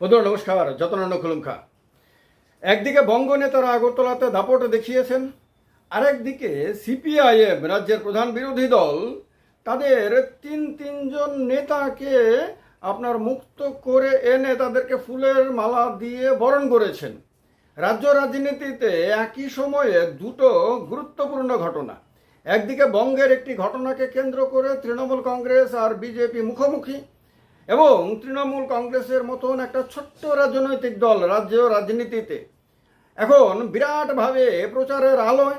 বন্ধুরা, নমস্কার, যতনান্য খুলুমখা। একদিকে বঙ্গ নেতারা আগরতলাতে দাপট দেখিয়েছেন, আরেকদিকে সিপিআইএম রাজ্যের প্রধান বিরোধী দল তাদের তিন তিনজন নেতাকে আপনার মুক্ত করে এনে তাদেরকে ফুলের মালা দিয়ে বরণ করেছেন। রাজ্য রাজনীতিতে একই সময়ে দুটো গুরুত্বপূর্ণ ঘটনা। একদিকে বঙ্গের একটি ঘটনাকে কেন্দ্র করে তৃণমূল কংগ্রেস আর বিজেপি মুখোমুখি। এবং তৃণমূল কংগ্রেসের মতন একটা ছোট্ট রাজনৈতিক দল রাজ্য রাজনীতিতে। এখন বিরাটভাবে প্রচারের আলোয়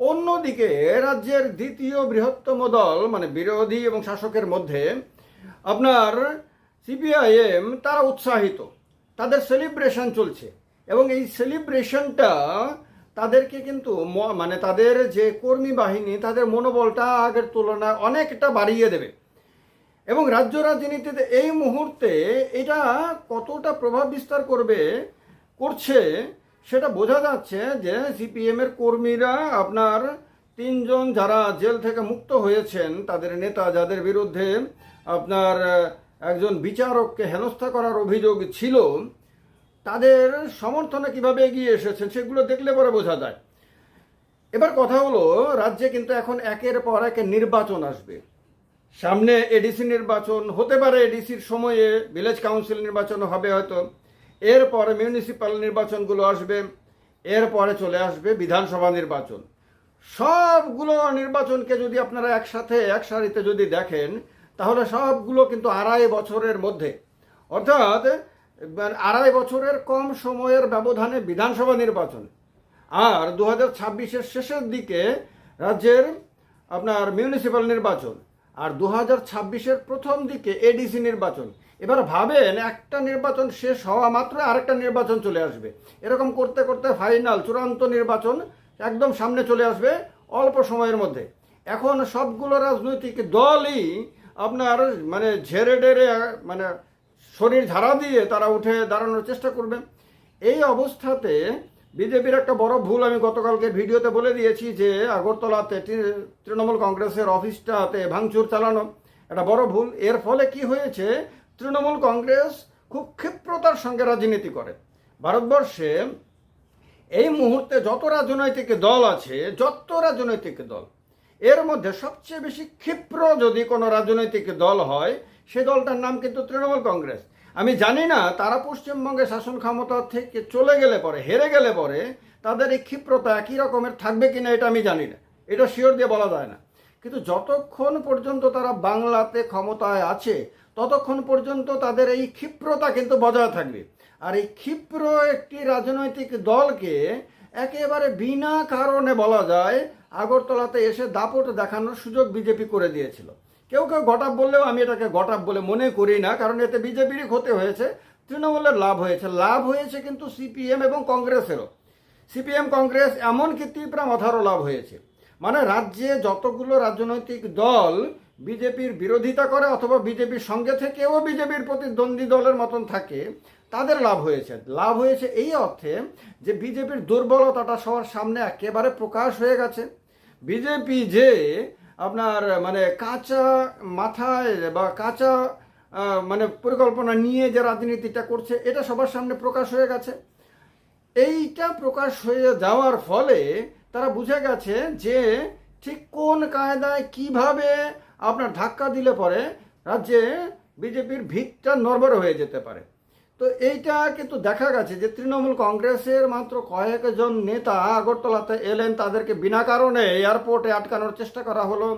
অন্যদিকে রাজ্যের দ্বিতীয় বৃহত্তম দল মানে বিরোধী এবং শাসকের মধ্যে আপনার সিপিআইএম তারা উৎসাহিত। তাদের সেলিব্রেশন চলছে এবং এই সেলিব্রেশনটা তাদেরকে কিন্তু মানে তাদের যে কর্মী বাহিনী, তাদের মনোবলটা আগের তুলনায় অনেকটা বাড়িয়ে দেবে। এবং রাজ্য রাজনীতিতে এই মুহূর্তে এটা কতটা প্রভাব বিস্তার করবে, করছে, সেটা বোঝা যাচ্ছে যে সিপিএম এর কর্মীরা আপনার তিনজন যারা জেল থেকে মুক্ত হয়েছেন, তাদের নেতা যাদের বিরুদ্ধে আপনার একজন বিচারককে হেনস্থা করার অভিযোগ ছিল, তাদের সমর্থনে কীভাবে এগিয়ে এসেছেন সেগুলো দেখলে পরে বোঝা যায়। এবার কথা হলো, রাজ্যে কিন্তু এখন একের পর এক নির্বাচন আসবে। সামনে এডিসি নির্বাচন হতে পারে এডিসির সময়ে ভিলেজ কাউন্সিল নির্বাচন হবে হয়তো। এরপরে মিউনিসিপ্যাল নির্বাচনগুলো আসবে, এরপরে চলে আসবে বিধানসভা নির্বাচন। সবগুলো নির্বাচনকে যদি আপনারা একসাথে, এক সারিতে যদি দেখেন, তাহলে সবগুলো কিন্তু আড়াই বছরের মধ্যে। অর্থাৎ আড়াই বছরের কম সময়ের ব্যবধানে বিধানসভা নির্বাচন। আর দু হাজার শেষের দিকে রাজ্যের আপনার মিউনিসিপ্যাল নির্বাচন। আর দু হাজার ছাব্বিশের প্রথম দিকে এডিসি নির্বাচন। এবার ভাবেন, একটা নির্বাচন শেষ হওয়া মাত্র আরেকটা নির্বাচন চলে আসবে। এরকম করতে করতে ফাইনাল চূড়ান্ত নির্বাচন একদম সামনে চলে আসবে অল্প সময়ের মধ্যে। এখন সবগুলো রাজনৈতিক দলই আপনার মানে ঝেড়ে ডেড়ে মানে শরীর ঝাড়া দিয়ে তারা উঠে দাঁড়ানোর চেষ্টা করবে। এই অবস্থাতে বিজেপির একটা বড় ভুল আমি গতকালকে ভিডিওতে বলে দিয়েছি যে আগরতলাতে তৃণমূল কংগ্রেসের অফিসটাতে ভাঙচুর চালানো একটা বড় ভুল। এর ফলে কি হয়েছে? তৃণমূল কংগ্রেস খুব ক্ষিপ্রতার সঙ্গে রাজনীতি করে। ভারতবর্ষে এই মুহূর্তে যত রাজনৈতিক দল আছে, যত রাজনৈতিক দল, এর মধ্যে সবচেয়ে বেশি ক্ষিপ্র যদি কোনো রাজনৈতিক দল হয়, সে দলটার নাম কিন্তু তৃণমূল কংগ্রেস। আমি জানি না, তারা পশ্চিমবঙ্গে শাসন ক্ষমতা থেকে চলে গেলে পরে, হেরে গেলে পরে, তাদের এই ক্ষিপ্রতা একই রকমের থাকবে কিনা এটা আমি জানি না। এটা শিওর দিয়ে বলা যায় না। কিন্তু যতক্ষণ পর্যন্ত তারা বাংলাতে ক্ষমতায় আছে, ততক্ষণ পর্যন্ত তাদের এই ক্ষিপ্রতা কিন্তু বজায় থাকবে। আর এই ক্ষিপ্র একটি রাজনৈতিক দলকে একেবারে বিনা কারণে বলা যায়, আগরতলাতে এসে দাপট দেখানোর সুযোগ বিজেপি করে দিয়েছিল। কেউ কেউ গটাপ বললেও আমি এটাকে গটাপ বলে মনে করি না, কারণ এতে বিজেপিরই ক্ষতি হয়েছে, তৃণমূলের লাভ হয়েছে। লাভ হয়েছে কিন্তু সিপিএম এবং কংগ্রেসেরও। সিপিএম, কংগ্রেস এমনকি তীব্রা মাথারও লাভ হয়েছে। মানে রাজ্যে যতগুলো রাজনৈতিক দল বিজেপির বিরোধিতা করে অথবা বিজেপির সঙ্গে থেকেও বিজেপির প্রতিদ্বন্দ্বী দলের মতন থাকে, তাদের লাভ হয়েছে। লাভ হয়েছে এই অর্থে যে বিজেপির দুর্বলতাটা সবার সামনে একেবারে প্রকাশ হয়ে গেছে। বিজেপি যে আপনার মানে কাঁচা মাথায় বা কাঁচা মানে পরিকল্পনা নিয়ে যে রাজনীতিটা করছে, এটা সবার সামনে প্রকাশ হয়ে গেছে। এইটা প্রকাশ হয়ে যাওয়ার ফলে তারা বুঝে গেছে যে ঠিক কোন কায়দায় কীভাবে আপনার ধাক্কা দিলে পরে রাজ্যে বিজেপির ভিতটা নড়বড় হয়ে যেতে পারে। তো এইটা কিন্তু দেখা গেছে যে তৃণমূল কংগ্রেসের মাত্র কয়েকজন নেতা আগরতলাতে এলেন, তাদেরকে বিনা কারণে এয়ারপোর্টে আটকানোর চেষ্টা করা হলো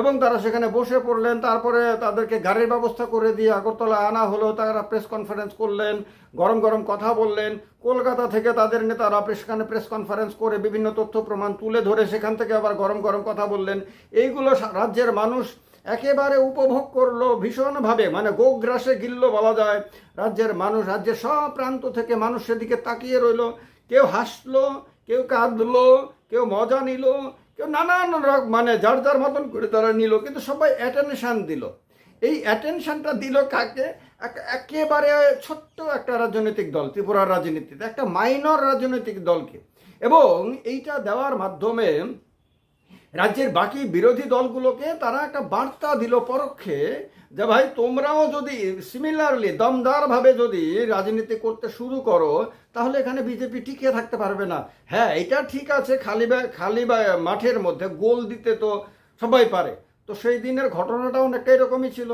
এবং তারা সেখানে বসে পড়লেন। তারপরে তাদেরকে গাড়ির ব্যবস্থা করে দিয়ে আগরতলা আনা হলো, তারা প্রেস কনফারেন্স করলেন, গরম গরম কথা বললেন। কলকাতা থেকে তাদের নেতারা সেখানে প্রেস কনফারেন্স করে বিভিন্ন তথ্য প্রমাণ তুলে ধরে সেখান থেকে আবার গরম গরম কথা বললেন। এইগুলো রাজ্যের মানুষ একেবারে উপভোগ করল ভীষণভাবে। মানে গোগ্রাসে গিললো বলা যায়। রাজ্যের মানুষ, রাজ্যের সব প্রান্ত থেকে মানুষ সেদিকে তাকিয়ে রইল। কেউ হাসলো, কেউ কাঁদলো, কেউ মজা নিল, কেউ নানান রকম মানে যার যার মতন করে তারা নিল, কিন্তু সবাই অ্যাটেনশান দিল। এই অ্যাটেনশানটা দিল কাকে? এক- একেবারে ছোট্ট একটা রাজনৈতিক দল, ত্রিপুরার রাজনীতিতে, একটা মাইনর রাজনৈতিক দলকে। এবং এইটা দেওয়ার মাধ্যমে রাজ্যের বাকি বিরোধী দলগুলোকে তারা একটা বার্তা দিল পরোক্ষে যে ভাই, তোমরাও যদি সিমিলারলি দমদারভাবে যদি রাজনীতি করতে শুরু করো, তাহলে এখানে বিজেপি টিকে থাকতে পারবে না। হ্যাঁ এটা ঠিক আছে, খালি খালি মাঠের মধ্যে গোল দিতে তো সবাই পারে। তো সেই দিনের ঘটনাটা অনেকটা এরকমই ছিল।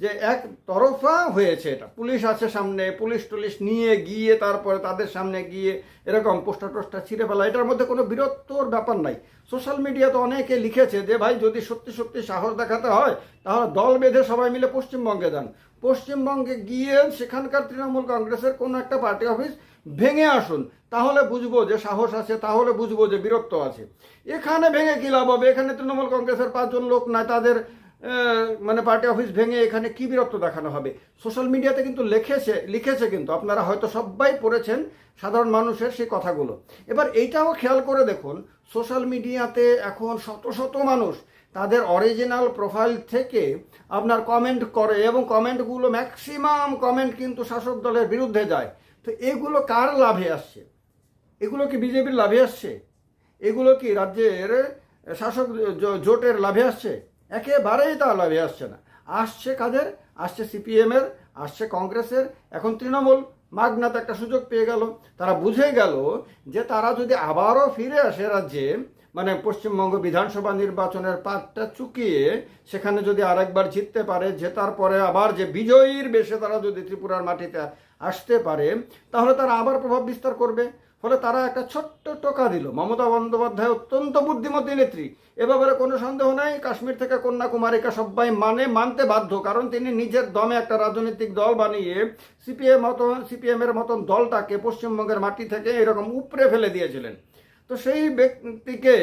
যে এক তরফা হয়েছে এটা। পুলিশ আছে সামনে, পুলিশ টুলিশ নিয়ে গিয়ে তারপরে তাদের সামনে গিয়ে এরকম পোস্টার টোস্টার ছিঁড়ে ফেলা, এটার মধ্যে কোনো বীরত্বর ব্যাপার নাই। সোশ্যাল মিডিয়া তো অনেকে লিখেছে যে, ভাই, যদি সত্যি সত্যি সাহস দেখাতে হয়, তাহলে দল বেঁধে সবাই মিলে পশ্চিমবঙ্গে যান। পশ্চিমবঙ্গে গিয়ে সেখানকার তৃণমূল কংগ্রেসের কোনো একটা পার্টি অফিস ভেঙে আসুন, তাহলে বুঝব যে সাহস আছে, তাহলে বুঝব যে বীরত্ব আছে। এখানে ভেঙে কী লাভ হবে? এখানে তৃণমূল কংগ্রেসের পাঁচজন লোক নাই, তাদের মানে পার্টি অফিস ভেঙে এখানে কি বীরত্ব দেখানো হবে? সোশ্যাল মিডিয়াতে কিন্তু লিখেছে লিখেছে কিন্তু। আপনারা হয়তো সবাই পড়েছেন সাধারণ মানুষের সেই কথাগুলো। এবার এইটাও খেয়াল করে দেখুন, সোশ্যাল মিডিয়াতে এখন শত শত মানুষ তাদের অরিজিনাল প্রোফাইল থেকে আপনার কমেন্ট করে এবং কমেন্টগুলো ম্যাক্সিমাম কমেন্ট কিন্তু শাসক দলের বিরুদ্ধে যায়। তো এগুলো কার লাভে আসছে? এগুলো কি বিজেপির লাভে আসছে? এগুলো কি রাজ্যের শাসক জোটের লাভে আসছে? একেবারেই তা লাভে আসছে না। আসছে কাদের? আসছে সিপিএমের, আসছে কংগ্রেসের। এখন তৃণমূল মাগনাতে একটা সুযোগ পেয়ে গেল। তারা বুঝে গেল যে তারা যদি আবারও ফিরে আসে রাজ্যে মানে পশ্চিমবঙ্গ বিধানসভা নির্বাচনের পাটটা চুকিয়ে সেখানে যদি আরেকবার জিততে পারে জেতার পরে আবার যে বিজয়ীর বেশে তারা যদি ত্রিপুরার মাটিতে আসতে পারে, তাহলে তারা আবার প্রভাব বিস্তার করবে। ফলে তারা একটা ছোট্ট টোকা দিল। মমতা বন্দ্যোপাধ্যায় অত্যন্ত বুদ্ধিমতী নেত্রী। এ ব্যাপারে কোনো সন্দেহ নাই, কাশ্মীর থেকে কন্যাকুমারিকা সবাই মানে মানতে বাধ্য, কারণ তিনি নিজের দমে একটা রাজনৈতিক দল বানিয়ে সিপিএম মতন সিপিএম এর মতন দলটাকে পশ্চিমবঙ্গের মাটি থেকে এরকম উপড়ে ফেলে দিয়েছিলেন। তো সেই ব্যক্তিকে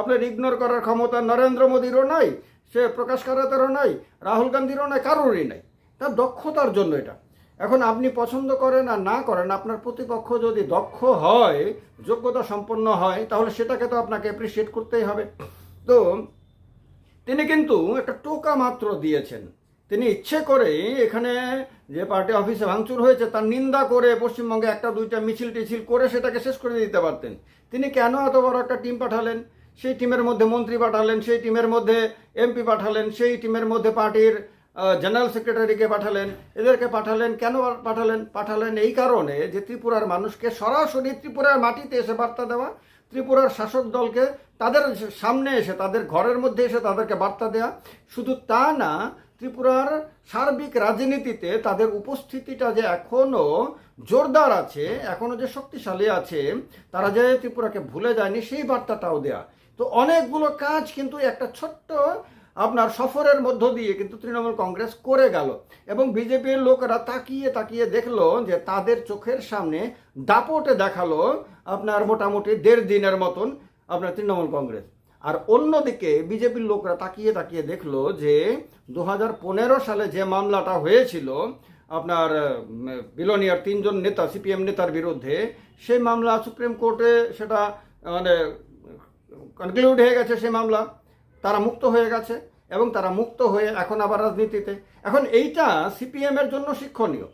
আপনার ইগনোর করার ক্ষমতা নরেন্দ্র মোদীরও নাই, সে প্রকাশ কারাতেরও নাই, রাহুল গান্ধীরও নাই, কারোরই নাই। তার দক্ষতার জন্য এটা। এখন আপনি পছন্দ করেন আর না করেন, আপনার প্রতিপক্ষ যদি দক্ষ হয়, যোগ্যতা সম্পন্ন হয়, তাহলে সেটাকে তো আপনাকে অ্যাপ্রিসিয়েট করতেই হবে। তো তিনি কিন্তু একটা টোকা মাত্র দিয়েছেন। তিনি ইচ্ছে করে এখানে যে পার্টি অফিসে ভাঙচুর হয়েছে, তার নিন্দা করে পশ্চিমবঙ্গে একটা দুইটা মিছিল টিছিল করে সেটাকে শেষ করে দিতে পারতেন। তিনি কেন এত বড় একটা টিম পাঠালেন? সেই টিমের মধ্যে মন্ত্রী পাঠালেন, সেই টিমের মধ্যে এমপি পাঠালেন, সেই টিমের মধ্যে পার্টির জেনারেল সেক্রেটারিকে পাঠালেন, এদেরকে পাঠালেন, কেন পাঠালেন? পাঠালেন এই কারণে যে ত্রিপুরার মানুষকে সরাসরি ত্রিপুরার মাটিতে এসে বার্তা দেওয়া, ত্রিপুরার শাসক দলকে তাদের সামনে এসে, তাদের ঘরের মধ্যে এসে তাদেরকে বার্তা দেওয়া শুধু তা না, ত্রিপুরার সার্বিক রাজনীতিতে তাদের উপস্থিতিটা যে এখনও জোরদার আছে এখনও যে শক্তিশালী আছে, তারা যে ত্রিপুরাকে ভুলে যায়নি, সেই বার্তাটাও দেয়া। তো অনেকগুলো কাজ কিন্তু একটা ছোট্ট আপনার সফরের মধ্য দিয়ে কিন্তু তৃণমূল কংগ্রেস করে গেল। এবং বিজেপির লোকেরা তাকিয়ে তাকিয়ে দেখল যে তাদের চোখের সামনে দাপটে দেখাল আপনার মোটামুটি দেড় দিনের মতন আপনার তৃণমূল কংগ্রেস। আর অন্যদিকে বিজেপির লোকরা তাকিয়ে তাকিয়ে দেখল যে দু হাজার পনেরো সালে যে মামলাটা হয়েছিল, আপনার বিলোনিয়ার তিনজন নেতা, সিপিএম নেতার বিরুদ্ধে, সেই মামলা সুপ্রিম কোর্টে সেটা মানে কনক্লুড হয়ে গেছে সেই মামলা। তারা মুক্ত হয়ে গেছে এবং তারা মুক্ত হয়ে এখন আবার রাজনীতিতে। এখন এইটা সিপিএম এর জন্য শিক্ষণীয়।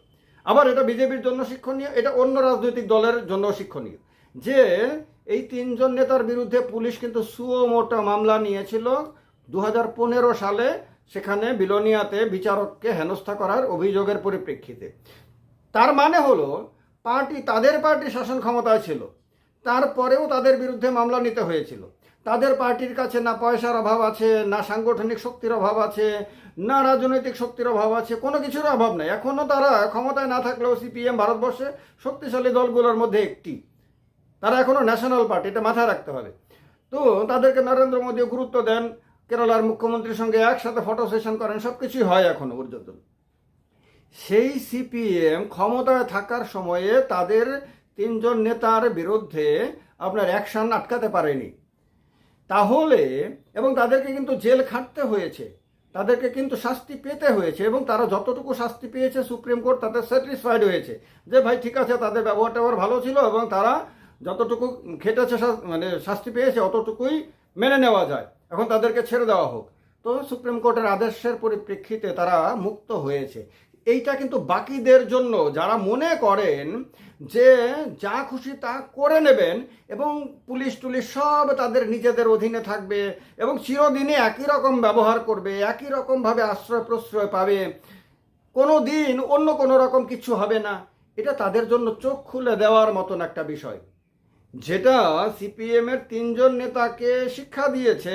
আবার এটা বিজেপির জন্য শিক্ষণীয়, এটা অন্য রাজনৈতিক দলের জন্য শিক্ষণীয়। যে এই তিনজন নেতার বিরুদ্ধে পুলিশ কিন্তু সুও মোটা মামলা নিয়েছিল দু হাজার পনেরো সালে, সেখানে বিলোনিয়াতে বিচারককে হেনস্থা করার অভিযোগের পরিপ্রেক্ষিতে। তার মানে হলো, পার্টি তাদের পার্টি শাসন ক্ষমতায় ছিল, তারপরেও তাদের বিরুদ্ধে মামলা নিতে হয়েছিল। তাদের পার্টির কাছে না পয়সার অভাব আছে, না সাংগঠনিক শক্তির অভাব আছে, না রাজনৈতিক শক্তির অভাব আছে, কোনো কিছুর অভাব নেই। এখনও তারা ক্ষমতায় না থাকলেও সিপিএম ভারতবর্ষে শক্তিশালী দলগুলোর মধ্যে একটি। তারা এখনও ন্যাশনাল পার্টি, এটা মাথায় রাখতে হবে। তো তাদেরকে নরেন্দ্র মোদীও গুরুত্ব দেন, কেরালার মুখ্যমন্ত্রীর সঙ্গে একসাথে ফটো সেশন করেন সব কিছুই হয় এখনও পর্যন্ত। সেই সিপিএম ক্ষমতায় থাকার সময়ে তাদের তিনজন নেতার বিরুদ্ধে আপনার অ্যাকশন আটকাতে পারেনি। তাহলে, এবং তাদেরকে কিন্তু জেল খাটতে হয়েছে, তাদেরকে কিন্তু শাস্তি পেতে হয়েছে, এবং তারা যতটুকু শাস্তি পেয়েছে সুপ্রিম কোর্ট তাদের স্যাটিসফাইড হয়েছে যে, ভাই, ঠিক আছে, তাদের ব্যবহার ট্যাবহার ভালো ছিল, এবং তারা যতটুকু খেটেছে মানে শাস্তি পেয়েছে, অতটুকুই মেনে নেওয়া যায়। এখন তাদেরকে ছেড়ে দেওয়া হোক। তো সুপ্রিম কোর্টের আদেশের পরিপ্রেক্ষিতে তারা মুক্ত হয়েছে। এইটা কিন্তু বাকিদের জন্য যারা মনে করেন যে যা খুশি তা করে নেবেন এবং পুলিশ টুলিশ সব তাদের নিজেদের অধীনে থাকবে এবং চিরদিনে একই রকম ব্যবহার করবে, একই রকমভাবে আশ্রয় প্রশ্রয় পাবে। কোনো দিন অন্য কোনো রকম কিছু হবে না। এটা তাদের জন্য চোখ খুলে দেওয়ার মতন একটা বিষয়। যেটা সিপিএমের তিনজন নেতাকে শিক্ষা দিয়েছে,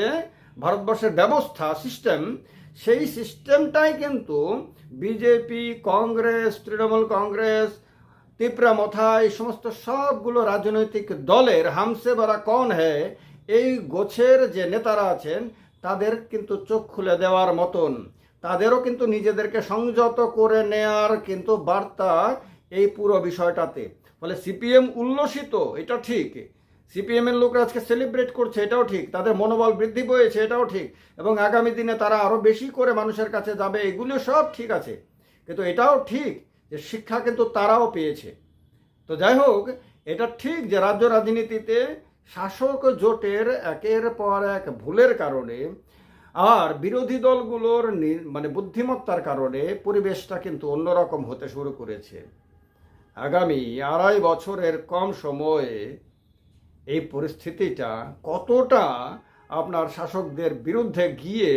ভারতবর্ষের ব্যবস্থা সিস্টেম সেই সিস্টেমটাই কিন্তু বিজেপি, কংগ্রেস, তৃণমূল কংগ্রেস, তিপ্রা মথা, এই সমস্ত সবগুলো রাজনৈতিক দলের হামসে বারা কন হ্যায় এই গোছের যে নেতারা আছেন, তাদের কিন্তু চোখ খুলে দেওয়ার মতন। তাদেরও কিন্তু নিজেদেরকে সংযত করে নেয়ার কিন্তু বার্তা এই পুরো বিষয়টাতে। ফলে সিপিএম উল্লসিত, এটা ঠিক। সিপিএম এর লোকরা আজকে সেলিব্রেট করছে, এটাও ঠিক। তাদের মনোবল বৃদ্ধি পেয়েছে, এটাও ঠিক। এবং আগামী দিনে তারা আরও বেশি করে মানুষের কাছে যাবে এগুলো সব ঠিক আছে। কিন্তু এটাও ঠিক যে শিক্ষা কিন্তু তারাও পেয়েছে। তো যাই হোক, এটা ঠিক যে রাজ্য রাজনীতিতে শাসক জোটের একের পর এক ভুলের কারণে আর বিরোধী দলগুলোর মানে বুদ্ধিমত্তার কারণে পরিবেশটা কিন্তু অন্যরকম হতে শুরু করেছে। আগামী আড়াই বছরের কম সময়ে এই পরিস্থিতিটা কতটা আপনার শাসকদের বিরুদ্ধে গিয়ে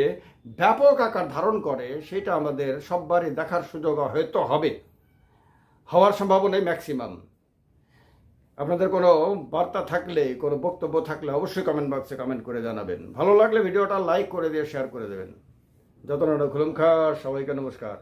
ব্যাপক আকার ধারণ করে, সেটা আমাদের সববারই দেখার সুযোগ হয়তো হবে। হওয়ার সম্ভাবনাই ম্যাক্সিমাম আপনাদের কোনো বার্তা থাকলে, কোনো বক্তব্য থাকলে অবশ্যই কমেন্ট বক্সে কমেন্ট করে জানাবেন। ভালো লাগলে ভিডিওটা লাইক করে দিয়ে শেয়ার করে দেবেন। যত খুলুমখার সবাইকে নমস্কার।